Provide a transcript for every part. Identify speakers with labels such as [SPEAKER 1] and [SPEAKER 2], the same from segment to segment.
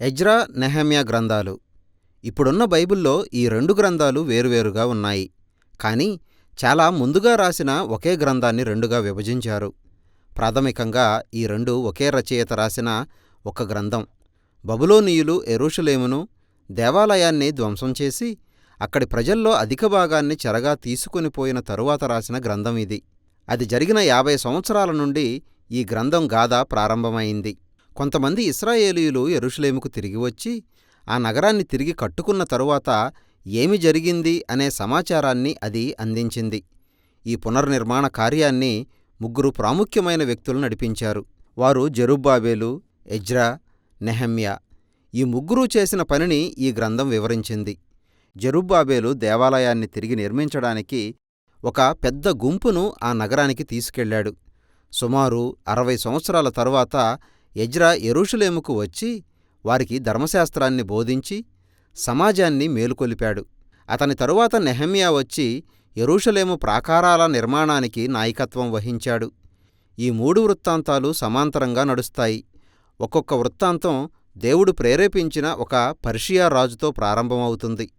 [SPEAKER 1] Ezra నెహమ్యా గ్రంథాలు. ఇప్పుడున్న బైబిల్లో ఈ రెండు గ్రంథాలు వేరువేరుగా ఉన్నాయి. కానీ చాలా ముందుగా రాసిన ఒకే గ్రంథాన్ని రెండుగా విభజించారు. ప్రాథమికంగా ఈ రెండు ఒకే రచయిత రాసిన ఒక గ్రంథం. బబులోనీయులు ఎరుషులేమును దేవాలయాన్ని ధ్వంసం చేసి అక్కడి ప్రజల్లో అధిక భాగాన్ని చెరగా తీసుకుని పోయిన తరువాత రాసిన గ్రంథం ఇది. అది జరిగిన యాభై సంవత్సరాల నుండి ఈ గ్రంథం గాథ ప్రారంభమైంది. కొంతమంది ఇస్రాయేలీయులు ఎరుషులేముకు తిరిగి వచ్చి ఆ నగరాన్ని తిరిగి కట్టుకున్న తరువాత ఏమి జరిగింది అనే సమాచారాన్ని అది అందించింది. ఈ పునర్నిర్మాణ కార్యాన్ని ముగ్గురు ప్రాముఖ్యమైన వ్యక్తులు నడిపించారు. వారు జెరుబ్బాబేలు ఎజ్రా నెహమ్యా. ఈ ముగ్గురూ చేసిన పనిని ఈ గ్రంథం వివరించింది. జెరుబ్బాబేలు దేవాలయాన్ని తిరిగి నిర్మించడానికి ఒక పెద్ద గుంపును ఆ నగరానికి తీసుకెళ్ళాడు సుమారు అరవై సంవత్సరాల తరువాత ఎజ్రా యెరూషలేముకు వచ్చి వారికి ధర్మశాస్త్రాన్ని బోధించి సమాజాన్ని మేలుకొలిపాడు. అతని తరువాత నెహమ్యా వచ్చి యెరూషలేము ప్రాకారాల నిర్మాణానికి నాయకత్వం వహించాడు. ఈ మూడు వృత్తాంతాలు సమాంతరంగా నడుస్తాయి. ఒక్కొక్క వృత్తాంతం దేవుడు ప్రేరేపించిన ఒక పర్షియా రాజుతో ప్రారంభమవుతుంది.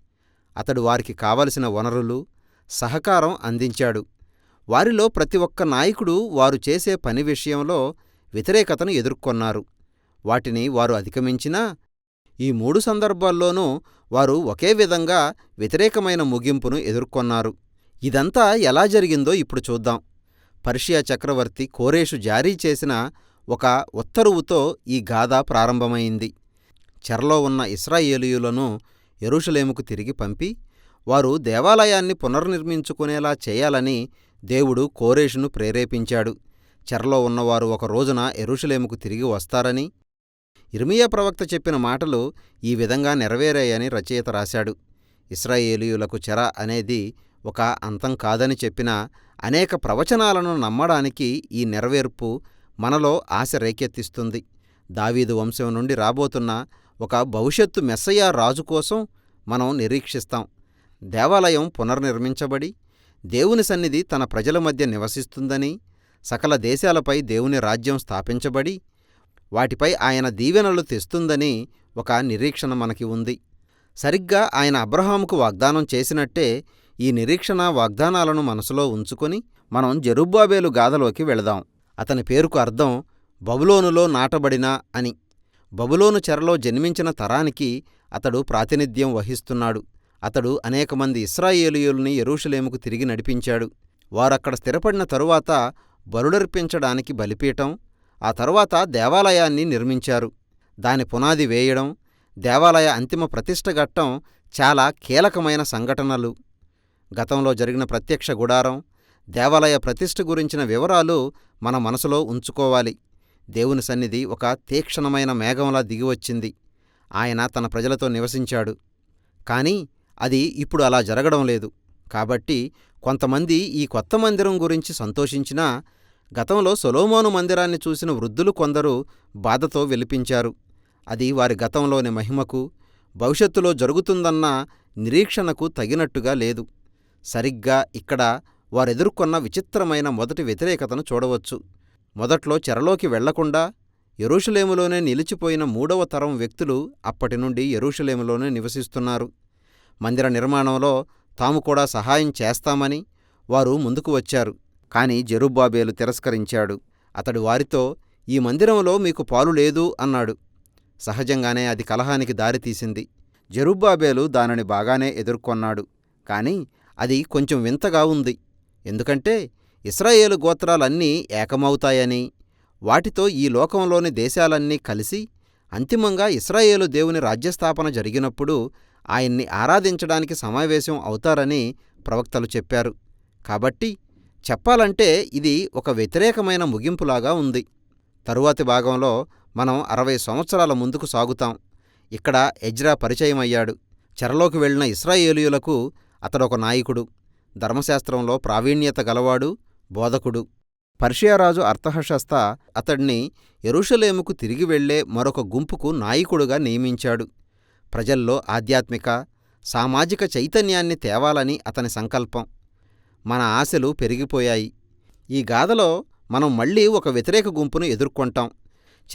[SPEAKER 1] అతడు వారికి కావలసిన వనరులు సహకారం అందించాడు. వారిలో ప్రతి ఒక్క నాయకుడు వారు చేసే పని విషయంలో వ్యతిరేకతను ఎదుర్కొన్నారు. వాటిని వారు అధిగమించినా ఈ మూడు సందర్భాల్లోనూ వారు ఒకే విధంగా వ్యతిరేకమైన ముగింపును ఎదుర్కొన్నారు. ఇదంతా ఎలా జరిగిందో ఇప్పుడు చూద్దాం. పర్షియా చక్రవర్తి కోరేషు జారీ చేసిన ఒక ఉత్తరువుతో ఈ గాథ ప్రారంభమైంది. చెరలో ఉన్న ఇస్రాయేలీయులను ఎరుషలేముకు తిరిగి పంపి వారు దేవాలయాన్ని పునర్నిర్మించుకునేలా చేయాలని దేవుడు కోరేషును ప్రేరేపించాడు. చెరలో ఉన్నవారు ఒక రోజున ఎరుషలేముకు తిరిగి వస్తారని ఇర్మియా ప్రవక్త చెప్పిన మాటలు ఈ విధంగా నెరవేరాయని రచయిత రాశాడు. ఇస్రాయేలీయులకు చెర అనేది ఒక అంతం కాదని చెప్పిన అనేక ప్రవచనాలను నమ్మడానికి ఈ నెరవేర్పు మనలో ఆశ రేకెత్తిస్తుంది. దావీదు వంశం నుండి రాబోతున్న ఒక భవిష్యత్తు మెస్సయ్య రాజు కోసం మనం నిరీక్షిస్తాం. దేవాలయం పునర్నిర్మించబడి దేవుని సన్నిధి తన ప్రజల మధ్య నివసిస్తుందని సకల దేశాలపై దేవుని రాజ్యం స్థాపించబడి వాటిపై ఆయన దీవెనలు తెస్తుందని ఒక నిరీక్షణ మనకి ఉంది. సరిగ్గా ఆయన అబ్రహాముకు వాగ్దానం చేసినట్టే ఈ నిరీక్షణ వాగ్దానాలను మనసులో ఉంచుకొని మనం జరుబ్బాబేలు గాథలోకి వెళదాం. అతని పేరుకు అర్థం బబులోనులో నాటబడిన అని. బబులోను చెరలో జన్మించిన తరానికి అతడు ప్రాతినిధ్యం వహిస్తున్నాడు. అతడు అనేకమంది ఇస్రాయేలీయుల్ని తిరిగి నడిపించాడు. వారక్కడ స్థిరపడిన తరువాత బరుడర్పించడానికి బలిపీఠం ఆ తరువాత దేవాలయాన్ని నిర్మించారు. దాని పునాది వేయడం దేవాలయ అంతిమ ప్రతిష్టగట్టం చాలా కీలకమైన సంఘటనలు. గతంలో జరిగిన ప్రత్యక్ష గుడారం దేవాలయ ప్రతిష్ఠ గురించిన వివరాలు మన మనసులో ఉంచుకోవాలి. దేవుని సన్నిధి ఒక తీక్షణమైన మేఘంలా దిగివచ్చింది. ఆయన తన ప్రజలతో నివసించాడు. కానీ అది ఇప్పుడు అలా జరగడం లేదు. కాబట్టి కొంతమంది ఈ కొత్త మందిరం గురించి సంతోషించినా గతంలో సొలోమోను మందిరాన్ని చూసిన వృద్ధులు కొందరు బాధతో వెలిపించారు. అది వారి గతంలోని మహిమకు భవిష్యత్తులో జరుగుతుందన్న నిరీక్షణకు తగినట్టుగా లేదు. సరిగ్గా ఇక్కడ వారెదుర్కొన్న విచిత్రమైన మొదటి వ్యతిరేకతను చూడవచ్చు. మొదట్లో చెరలోకి వెళ్ళకుండా ఎరూషలేములోనే నిలిచిపోయిన మూడవ తరం వ్యక్తులు అప్పటి నుండి ఎరూషలేములోనే నివసిస్తున్నారు. మందిర నిర్మాణంలో తాము కూడా సహాయం చేస్తామని వారు ముందుకు వచ్చారు. కాని జెరుబ్బాబేలు తిరస్కరించాడు. అతడు వారితో ఈ మందిరంలో మీకు పాలు లేదు అన్నాడు. సహజంగానే అది కలహానికి దారితీసింది జెరుబ్బాబేలు దానిని బాగానే ఎదుర్కొన్నాడు. కాని అది కొంచెం వింతగా ఉంది. ఎందుకంటే ఇస్రాయేలు గోత్రాలన్నీ ఏకమవుతాయని వాటితో ఈ లోకంలోని దేశాలన్నీ కలిసి అంతిమంగా ఇస్రాయేలు దేవుని రాజ్యస్థాపన జరిగినప్పుడు ఆయన్ని ఆరాధించడానికి సమావేశం అవుతారని ప్రవక్తలు చెప్పారు. కాబట్టి చెప్పాలంటే ఇది ఒక వ్యతిరేకమైన ముగింపులాగా ఉంది. తరువాతి భాగంలో మనం అరవై సంవత్సరాల ముందుకు సాగుతాం. ఇక్కడ ఎజ్రా పరిచయమయ్యాడు. చెరలోకి వెళ్ళిన ఇస్రాయేలీయులకు అతడొక నాయకుడు. ధర్మశాస్త్రంలో ప్రావీణ్యత గలవాడు బోధకుడు. పర్షియారాజు అర్థహశస్త అతడిని ఎరుషలేముకు తిరిగి వెళ్ళే మరొక గుంపుకు నాయకుడుగా నియమించాడు. ప్రజల్లో ఆధ్యాత్మిక సామాజిక చైతన్యాన్ని తేవాలని అతని సంకల్పం. మన ఆశలు పెరిగిపోయాయి. ఈ గాథలో మనం మళ్ళీ ఒక వ్యతిరేక గుంపును ఎదుర్కొంటాం.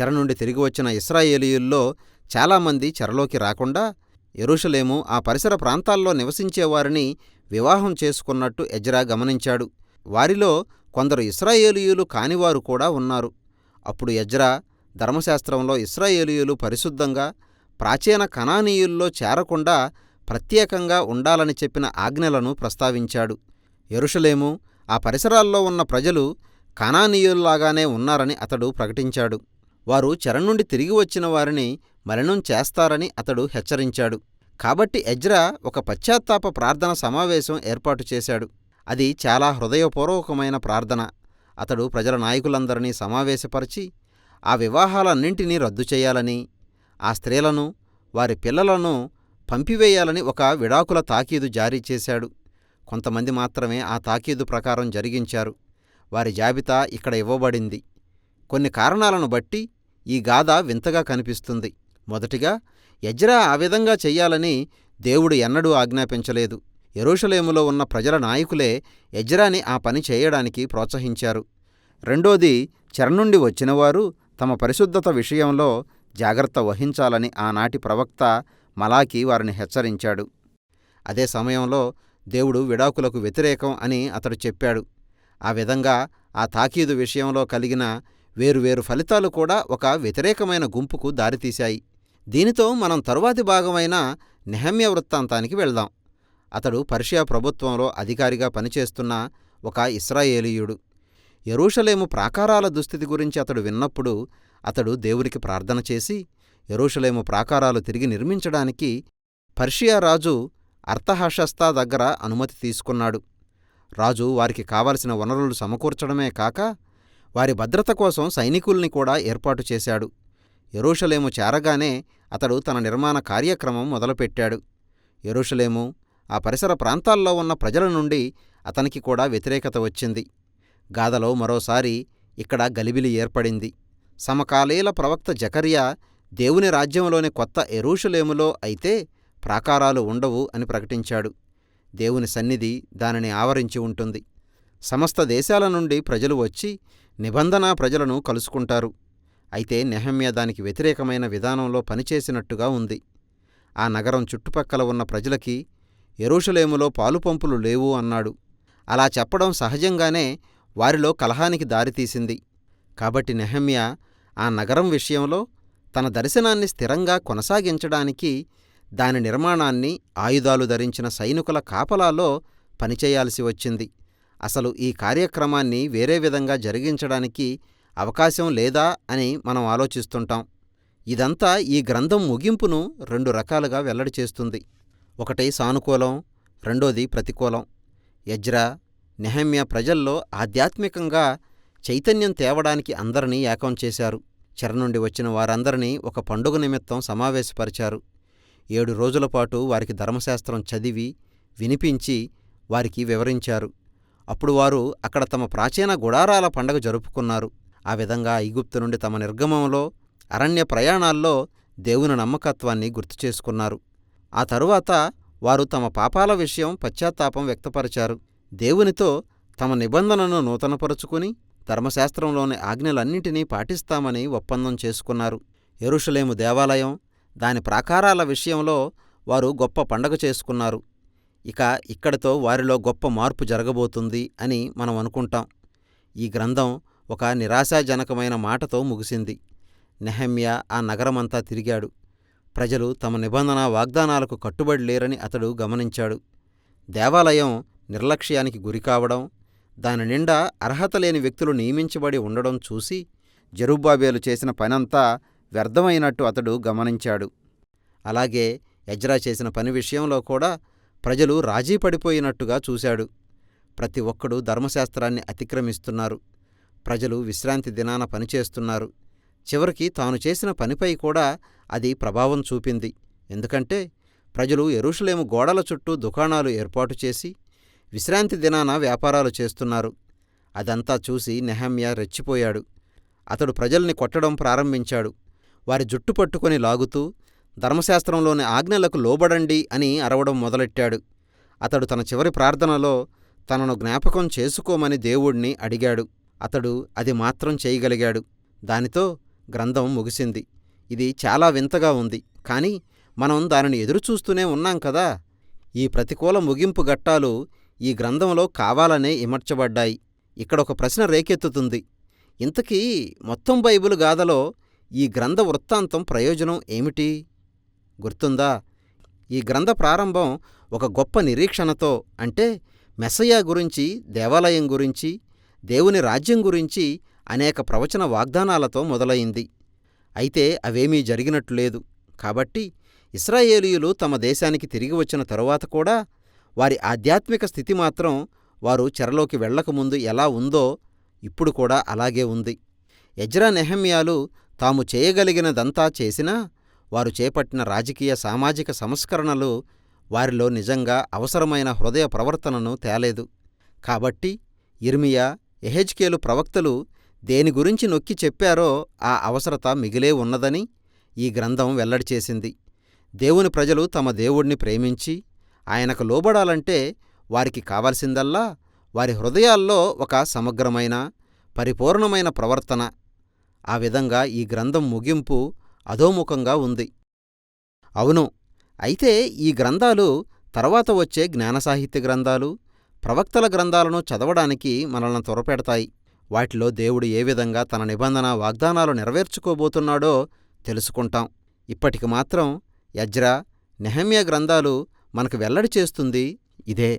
[SPEAKER 1] చెర నుండి తిరిగి వచ్చిన ఇస్రాయేలీయుల్లో చాలామంది చెరలోకి రాకుండా ఎరుషలేము ఆ పరిసర ప్రాంతాల్లో నివసించేవారిని వివాహం చేసుకున్నట్టు ఎజ్రా గమనించాడు. వారిలో కొందరు ఇస్రాయేలీయులు కానివారు కూడా ఉన్నారు. అప్పుడు ఎజ్రా ధర్మశాస్త్రంలో ఇస్రాయేలీయులు పరిశుద్ధంగా ప్రాచీన కణానీయుల్లో చేరకుండా ప్రత్యేకంగా ఉండాలని చెప్పిన ఆజ్ఞలను ప్రస్తావించాడు. ఎరుషలేము ఆ పరిసరాల్లో ఉన్న ప్రజలు కణానీయుల్లాగానే ఉన్నారని అతడు ప్రకటించాడు. వారు చెర నుండి తిరిగి వచ్చిన వారిని మలినం చేస్తారని అతడు హెచ్చరించాడు. కాబట్టి ఎజ్రా ఒక పశ్చాత్తాప ప్రార్థన సమావేశం ఏర్పాటు చేశాడు. అది చాలా హృదయపూర్వకమైన ప్రార్థన. అతడు ప్రజల నాయకులందరినీ సమావేశపరిచి ఆ వివాహాలన్నింటినీ రద్దు చేయాలని ఆ స్త్రీలను వారి పిల్లలను పంపివేయాలని ఒక విడాకుల తాకీదు జారీ చేశాడు. కొంతమంది మాత్రమే ఆ తాకీదు ప్రకారం జరిగించారు. వారి జాబితా ఇక్కడ ఇవ్వబడింది. కొన్ని కారణాలను బట్టి ఈ గాథ వింతగా కనిపిస్తుంది. మొదటిగా యజ్రా ఆ విధంగా చెయ్యాలని దేవుడు ఎన్నడూ ఆజ్ఞాపించలేదు. ఎరూషలేములో ఉన్న ప్రజల నాయకులే యజ్రాని ఆ పని చేయడానికి ప్రోత్సహించారు. రెండోది చెర నుండి వచ్చినవారు తమ పరిశుద్ధత విషయంలో జాగ్రత్త వహించాలని ఆనాటి ప్రవక్త మలాకి వారిని హెచ్చరించాడు. అదే సమయంలో దేవుడు విడాకులకు వ్యతిరేకం అని అతడు చెప్పాడు. ఆ విధంగా ఆ తాకీదు విషయంలో కలిగిన వేరువేరు ఫలితాలు కూడా ఒక వ్యతిరేకమైన గుంపుకు దారితీశాయి. దీనితో మనం తరువాతి భాగమైన నెహమ్య వృత్తాంతానికి వెళ్దాం. అతడు పర్షియా ప్రభుత్వంలో అధికారిగా పనిచేస్తున్న ఒక ఇస్రాయేలీయుడు. ఎరూషలేము ప్రాకారాల దుస్థితి గురించి అతడు విన్నప్పుడు అతడు దేవునికి ప్రార్థన చేసి ఎరుషలేము ప్రాకారాలు తిరిగి నిర్మించడానికి పర్షియా రాజు అర్థహషస్తా దగ్గర అనుమతి తీసుకున్నాడు. రాజు వారికి కావలసిన వనరులు సమకూర్చడమే కాక వారి భద్రత కోసం సైనికుల్ని కూడా ఏర్పాటు చేశాడు. యెరూషలేము చేరగానే అతడు తన నిర్మాణ కార్యక్రమం మొదలుపెట్టాడు. ఎరుషలేము ఆ పరిసర ప్రాంతాల్లో ఉన్న ప్రజల నుండి అతనికి కూడా వ్యతిరేకత వచ్చింది. గాథలో మరోసారి ఇక్కడ గలిబిలి ఏర్పడింది. సమకాలీల ప్రవక్త జకర్యా దేవుని రాజ్యంలోని కొత్త ఎరూషలేములో అయితే ప్రాకారాలు ఉండవు అని ప్రకటించాడు. దేవుని సన్నిధి దానిని ఆవరించి ఉంటుంది. సమస్త దేశాల నుండి ప్రజలు వచ్చి నిబంధనా ప్రజలను కలుసుకుంటారు. అయితే నెహమ్య దానికి వ్యతిరేకమైన విధానంలో పనిచేసినట్టుగా ఉంది. ఆ నగరం చుట్టుపక్కల ఉన్న ప్రజలకి ఎరుషలేములో పాలుపంపులు లేవు అన్నాడు. అలా చెప్పడం సహజంగానే వారిలో కలహానికి దారితీసింది. కాబట్టి నెహమ్య ఆ నగరం విషయంలో తన దర్శనాన్ని స్థిరంగా కొనసాగించడానికి దాని నిర్మాణాన్ని ఆయుధాలు ధరించిన సైనికుల కాపలాలో పనిచేయాల్సి వచ్చింది. అసలు ఈ కార్యక్రమాన్ని వేరే విధంగా జరిగించడానికి అవకాశం లేదా అని మనం ఆలోచిస్తుంటాం. ఇదంతా ఈ గ్రంథం ముగింపును రెండు రకాలుగా వెల్లడి చేస్తుంది. ఒకటి సానుకూలం రెండోది ప్రతికూలం. యజ్రా నెహమ్య ప్రజల్లో ఆధ్యాత్మికంగా చైతన్యం తేవడానికి అందరినీ ఏకం చేశారు. చెర నుండి వచ్చిన వారందరినీ ఒక పండుగ నిమిత్తం సమావేశపరిచారు. ఏడు రోజుల పాటు వారికి ధర్మశాస్త్రం చదివి వినిపించి వారికి వివరించారు. అప్పుడు వారు అక్కడ తమ ప్రాచీన గుడారాల పండగ జరుపుకున్నారు. ఆ విధంగా ఈగుప్తు నుండి తమ నిర్గమంలో అరణ్య ప్రయాణాల్లో దేవుని నమ్మకత్వాన్ని గుర్తు చేసుకున్నారు. ఆ తరువాత వారు తమ పాపాల విషయం పశ్చాత్తాపం వ్యక్తపరిచారు. దేవునితో తమ నిబంధనను నూతనపరుచుకుని ధర్మశాస్త్రంలోని ఆజ్ఞలన్నింటినీ పాటిస్తామని ఒప్పందం చేసుకున్నారు. ఎరుషలేము దేవాలయం దాని ప్రాకారాల విషయంలో వారు గొప్ప పండగ చేసుకున్నారు. ఇక ఇక్కడితో వారిలో గొప్ప మార్పు జరగబోతుంది అని మనం అనుకుంటాం. ఈ గ్రంథం ఒక నిరాశాజనకమైన మాటతో ముగిసింది. నెహమ్య ఆ నగరమంతా తిరిగాడు. ప్రజలు తమ నిబంధన వాగ్దానాలకు కట్టుబడి లేరని అతడు గమనించాడు. దేవాలయం నిర్లక్ష్యానికి గురికావడం దాని నిండా అర్హత లేని వ్యక్తులు నియమించబడి ఉండడం చూసి జరుబ్బాబేలు చేసిన పనంతా వ్యర్థమైనట్టు అతడు గమనించాడు. అలాగే ఎజ్రా చేసిన పని విషయంలో కూడా ప్రజలు రాజీ పడిపోయినట్టుగా చూశాడు. ప్రతి ఒక్కడూ ధర్మశాస్త్రాన్ని అతిక్రమిస్తున్నారు. ప్రజలు విశ్రాంతి దినాన పనిచేస్తున్నారు చివరికి తాను చేసిన పనిపై కూడా అది ప్రభావం చూపింది. ఎందుకంటే ప్రజలు ఎరుషులేము గోడల చుట్టూ దుకాణాలు ఏర్పాటు చేసి విశ్రాంతి దినాన వ్యాపారాలు చేస్తున్నారు. అదంతా చూసి నెహమ్య రెచ్చిపోయాడు. అతడు ప్రజల్ని కొట్టడం ప్రారంభించాడు. వారి జుట్టు పట్టుకొని లాగుతూ ధర్మశాస్త్రంలోని ఆజ్ఞలకు లోబడండి అని అరవడం మొదలెట్టాడు. అతడు తన చివరి ప్రార్థనలో తనను జ్ఞాపకం చేసుకోమని దేవుణ్ణి అడిగాడు. అతడు అది మాత్రం చేయగలిగాడు. దానితో గ్రంథం ముగిసింది. ఇది చాలా వింతగా ఉంది. కానీ మనం దానిని ఎదురుచూస్తూనే ఉన్నాం కదా. ఈ ప్రతికూల ముగింపు ఘట్టాలు ఈ గ్రంథంలో కావాలనే ఇమర్చబడ్డాయి. ఇక్కడ ఒక ప్రశ్న రేకెత్తుతుంది. ఇంతకీ మొత్తం బైబిల్ గాథలో ఈ గ్రంథ వృత్తాంతం ప్రయోజనం ఏమిటి? గుర్తుందా? ఈ గ్రంథ ప్రారంభం ఒక గొప్ప నిరీక్షణతో అంటే మెస్సయా గురించి దేవాలయం గురించి దేవుని రాజ్యం గురించి అనేక ప్రవచన వాగ్దానాలతో మొదలైంది. అయితే అవేమీ జరిగినట్లు లేదు. కాబట్టి ఇస్రాయేలీయులు తమ దేశానికి తిరిగి వచ్చిన తరువాత కూడా వారి ఆధ్యాత్మిక స్థితి మాత్రం వారు చెరలోకి వెళ్ళకముందు ఎలా ఉందో ఇప్పుడు కూడా అలాగే ఉంది. ఎజ్రా నెహమ్యాలు తాము చేయగలిగినదంతా చేసినా వారు చేపట్టిన రాజకీయ సామాజిక సంస్కరణలు వారిలో నిజంగా అవసరమైన హృదయ ప్రవర్తనను తేలేదు. కాబట్టి ఇర్మియా ఎహెజ్కేలు ప్రవక్తలు దేని గురించి నొక్కి చెప్పారో ఆ అవసరత మిగిలే ఉన్నదని ఈ గ్రంథం వెల్లడి చేసింది. దేవుని ప్రజలు తమ దేవుణ్ణి ప్రేమించి ఆయనకు లోబడాలంటే వారికి కావలసిందల్లా వారి హృదయాల్లో ఒక సమగ్రమైన పరిపూర్ణమైన ప్రవర్తన. ఆ విధంగా ఈ గ్రంథం ముగింపు అధోముఖంగా ఉంది. అవును అయితే ఈ గ్రంథాలు తర్వాత వచ్చే జ్ఞానసాహిత్య గ్రంథాలు ప్రవక్తల గ్రంథాలను చదవడానికి మనల్ని త్వరపెడతాయి వాటిలో దేవుడు ఏ విధంగా తన నిబంధన వాగ్దానాలు నెరవేర్చుకోబోతున్నాడో తెలుసుకుంటాం. ఇప్పటికి మాత్రం యజ్రా నెహమ్య గ్రంథాలు మనకు వెల్లడి చేస్తుంది ఇదే